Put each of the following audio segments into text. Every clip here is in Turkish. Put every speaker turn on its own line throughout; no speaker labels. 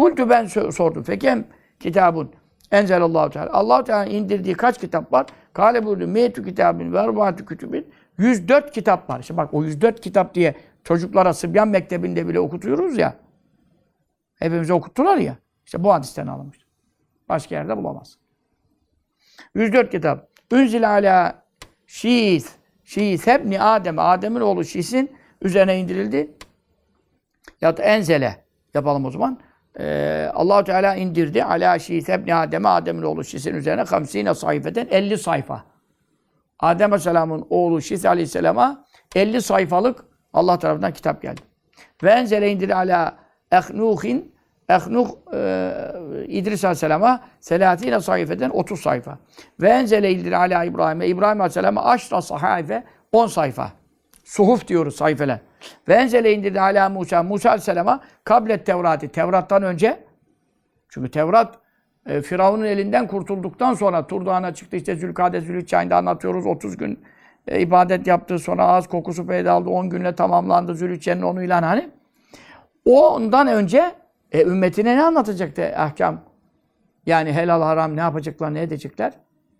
Kultu ben sordum. Fekem kitabun enzelallahu teala. allah Teala indirdiği kaç kitap var? Kale buyurdu. Meytü kitabın ve erbaatü kütübün. 104 kitap var. İşte bak o 104 kitap diye çocuklara Sıbyan Mektebi'nde bile okutuyoruz ya. Hepimize okuttular ya. İşte bu hadisten alınmış. Başka yerde bulamaz. 104 kitap. Ünzil ala şiis. Şiis hebni Adem. Adem'in oğlu Şiis'in üzerine indirildi. Ya da enzele yapalım o zaman. Ee, Allahu Teala indirdi. Ala Şiis hebni Adem. Adem'in oğlu Şiis'in üzerine hamsine sayfeden 50 sayfa. Adem Aleyhisselam'ın oğlu Şiis Aleyhisselam'a 50 sayfalık Allah tarafından kitap geldi. Ve enzele indirdi ala ehnuhin Ehnuh e, İdris Aleyhisselam'a selatine sayfeden 30 sayfa. Ve enzele indirdi ala İbrahim'e İbrahim Aleyhisselam'a aşra sahife 10 sayfa. Suhuf diyoruz sayfeler. Ve enzele indirdi ala Musa. Musa Aleyhisselam'a kablet Tevrat'ı. Tevrat'tan önce çünkü Tevrat e, Firavun'un elinden kurtulduktan sonra Tur Dağı'na çıktı. işte Zülkade ayında anlatıyoruz. 30 gün e, ibadet yaptı. Sonra ağız kokusu peyda aldı. 10 günle tamamlandı Zülhicce'nin onuyla hani. O ondan önce e, ümmetine ne anlatacaktı ahkam? Yani helal haram ne yapacaklar, ne edecekler?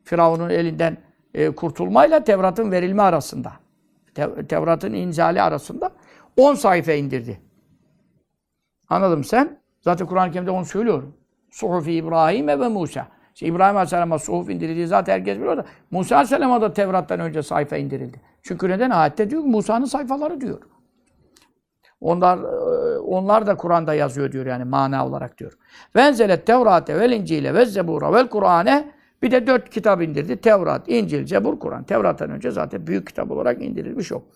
Firavun'un elinden e, kurtulmayla Tevrat'ın verilme arasında. Tev- Tevrat'ın inzali arasında 10 sayfa indirdi. Anladın mı sen? Zaten Kur'an-ı Kerim'de onu söylüyorum. Suhufi İbrahim ve Musa. İşte İbrahim Aleyhisselam'a suhuf indirildiği zaten herkes biliyor da Musa Aleyhisselam'a da Tevrat'tan önce sayfa indirildi. Çünkü neden? Ayette diyor ki Musa'nın sayfaları diyor. Onlar e, onlar da Kur'an'da yazıyor diyor yani mana olarak diyor. Venzelet Tevrate vel İncil'e ve Zebura vel Kur'ane bir de dört kitap indirdi. Tevrat, İncil, Cebur, Kur'an. Tevrat'tan önce zaten büyük kitap olarak indirilmiş o.